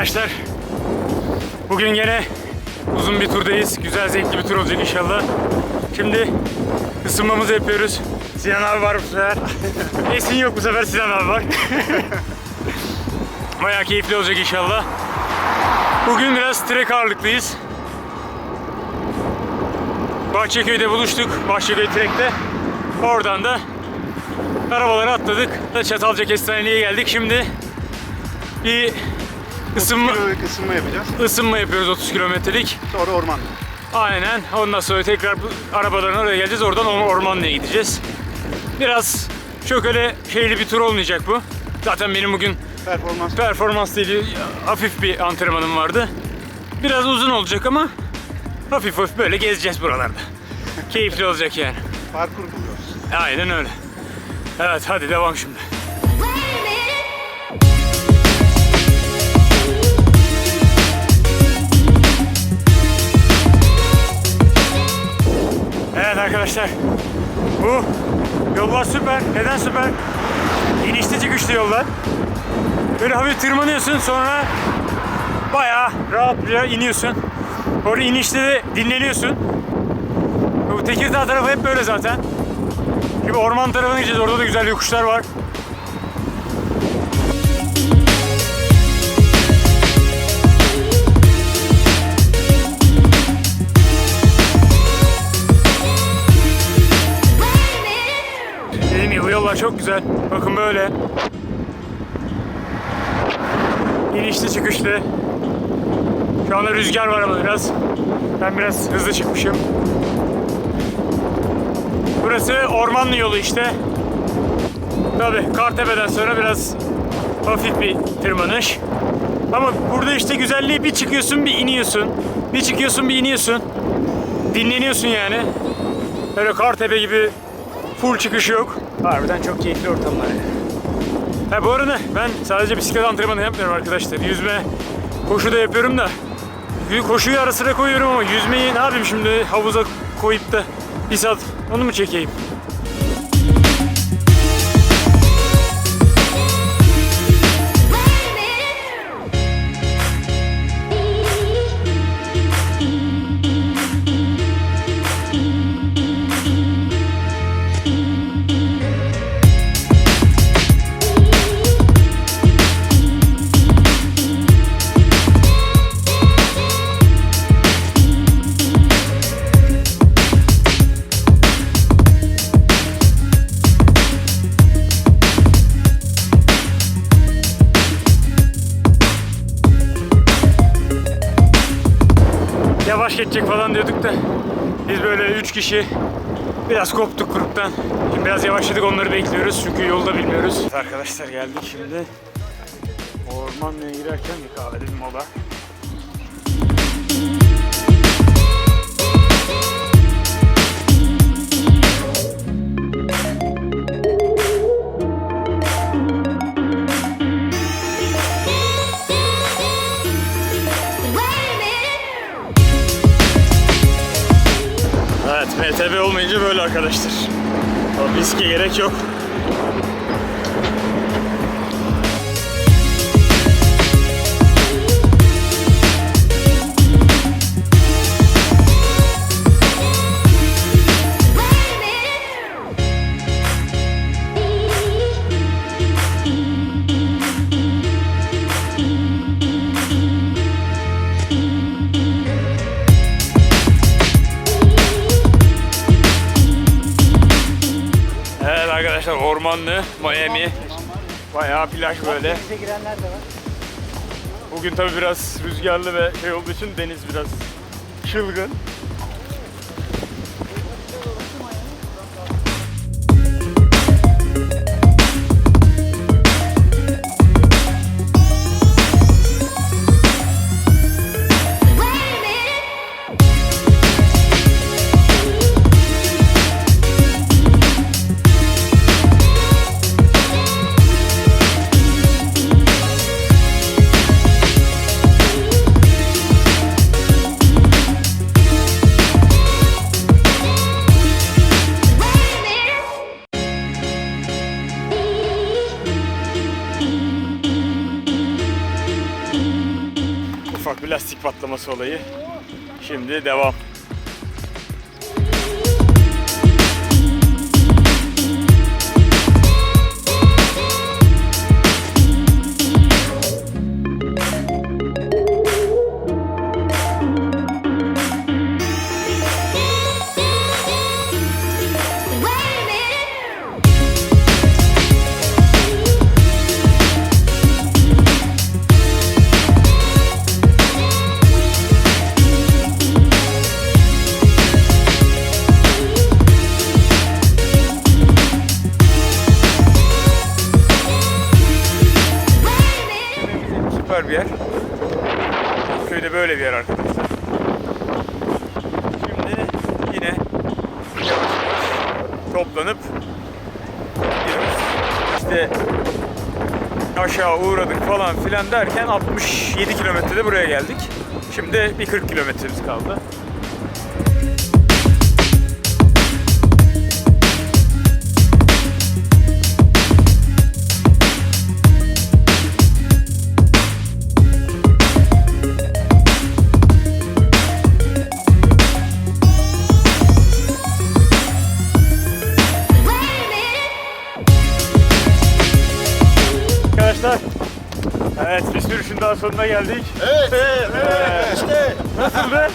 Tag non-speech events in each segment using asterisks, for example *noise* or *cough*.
arkadaşlar. Bugün gene uzun bir turdayız. Güzel zevkli bir tur olacak inşallah. Şimdi ısınmamızı yapıyoruz. Sinan abi var bu sefer. *laughs* Esin yok bu sefer Sinan abi var. *laughs* Bayağı keyifli olacak inşallah. Bugün biraz trek ağırlıklıyız. Bahçeköy'de buluştuk. Bahçeköy Trek'te. Oradan da arabalara atladık. Çatalca Kestaneli'ye geldik. Şimdi bir ısınma, Kilometre ısınma yapacağız. ısınma yapıyoruz 30 kilometrelik. Sonra orman. Aynen. Ondan sonra tekrar bu arabadan oraya geleceğiz. Oradan or- ormanlığa gideceğiz. Biraz çok öyle şeyli bir tur olmayacak bu. Zaten benim bugün Performans. performansla ilgili hafif bir antrenmanım vardı. Biraz uzun olacak ama hafif hafif böyle gezeceğiz buralarda. *laughs* Keyifli olacak yani. Parkur buluyoruz. Aynen öyle. Evet hadi devam şimdi. Arkadaşlar. Bu yollar süper. Neden süper? İnişli çıkışlı yollar. Böyle hafif tırmanıyorsun sonra bayağı rahatlığa iniyorsun. Orada inişte de dinleniyorsun. Bu Tekirdağ tarafı hep böyle zaten. Şimdi orman tarafına gideceğiz. Orada da güzel yokuşlar var. Çok güzel. Bakın böyle. İnişli çıkışlı. Şu anda rüzgar var ama biraz. Ben biraz hızlı çıkmışım. Burası ormanlı yolu işte. Tabi Kartepe'den sonra biraz hafif bir tırmanış. Ama burada işte güzelliği bir çıkıyorsun bir iniyorsun. Bir çıkıyorsun bir iniyorsun. Dinleniyorsun yani. Öyle Kartepe gibi full çıkış yok. Harbiden çok keyifli ortamlar. Ha bu arada ben sadece bisiklet antrenmanı yapmıyorum arkadaşlar. Yüzme, koşu da yapıyorum da. Koşuyu ara sıra koyuyorum ama yüzmeyi ne yapayım şimdi havuza koyup da bir saat onu mu çekeyim? Yavaş geçecek falan diyorduk da biz böyle üç kişi biraz koptuk gruptan. Şimdi biraz yavaşladık onları bekliyoruz çünkü yolda bilmiyoruz. Evet arkadaşlar geldik şimdi. Ormanlığa girerken bir kahvede bir mola. Evet MTB olmayınca böyle arkadaşlar. Riske gerek yok. Arkadaşlar ormanlı Miami. Bayağı plaj böyle. Bugün tabi biraz rüzgarlı ve şey olduğu için deniz biraz çılgın. Patlaması olayı. Şimdi devam. Toplanıp. İşte aşağı uğradık falan filan derken 67 kilometrede buraya geldik. Şimdi bir 40 kilometremiz kaldı. Arkadaşlar Evet bir sürüşün daha sonuna geldik. Evet, evet, işte. Nasıldı?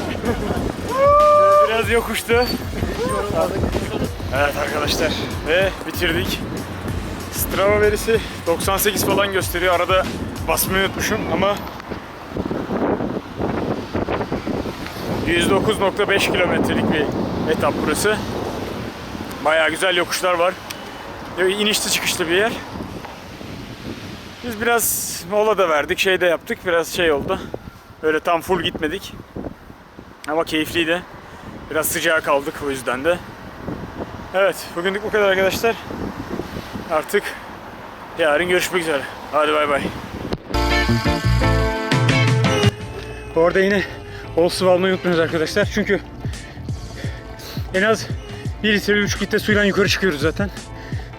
Biraz yokuştu. Evet arkadaşlar ve bitirdik. Strava verisi 98 falan gösteriyor. Arada basmayı unutmuşum ama 109.5 kilometrelik bir etap burası. Bayağı güzel yokuşlar var. İnişli çıkışlı bir yer. Biz biraz mola da verdik, şey de yaptık. Biraz şey oldu. Öyle tam full gitmedik. Ama keyifliydi. Biraz sıcağa kaldık o yüzden de. Evet, bugünlük bu kadar arkadaşlar. Artık yarın görüşmek üzere. Hadi bay bay. Bu arada yine bol sıvı almayı unutmayınız arkadaşlar. Çünkü en az 1 litre, 1,5 litre suyla yukarı çıkıyoruz zaten.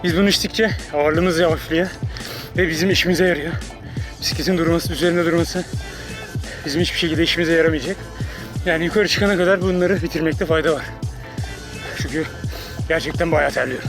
Biz bunu içtikçe ağırlığımız yavaşlıyor ve bizim işimize yarıyor. Bisikletin durması, üzerinde durması bizim hiçbir şekilde işimize yaramayacak. Yani yukarı çıkana kadar bunları bitirmekte fayda var. Çünkü gerçekten bayağı terliyorum.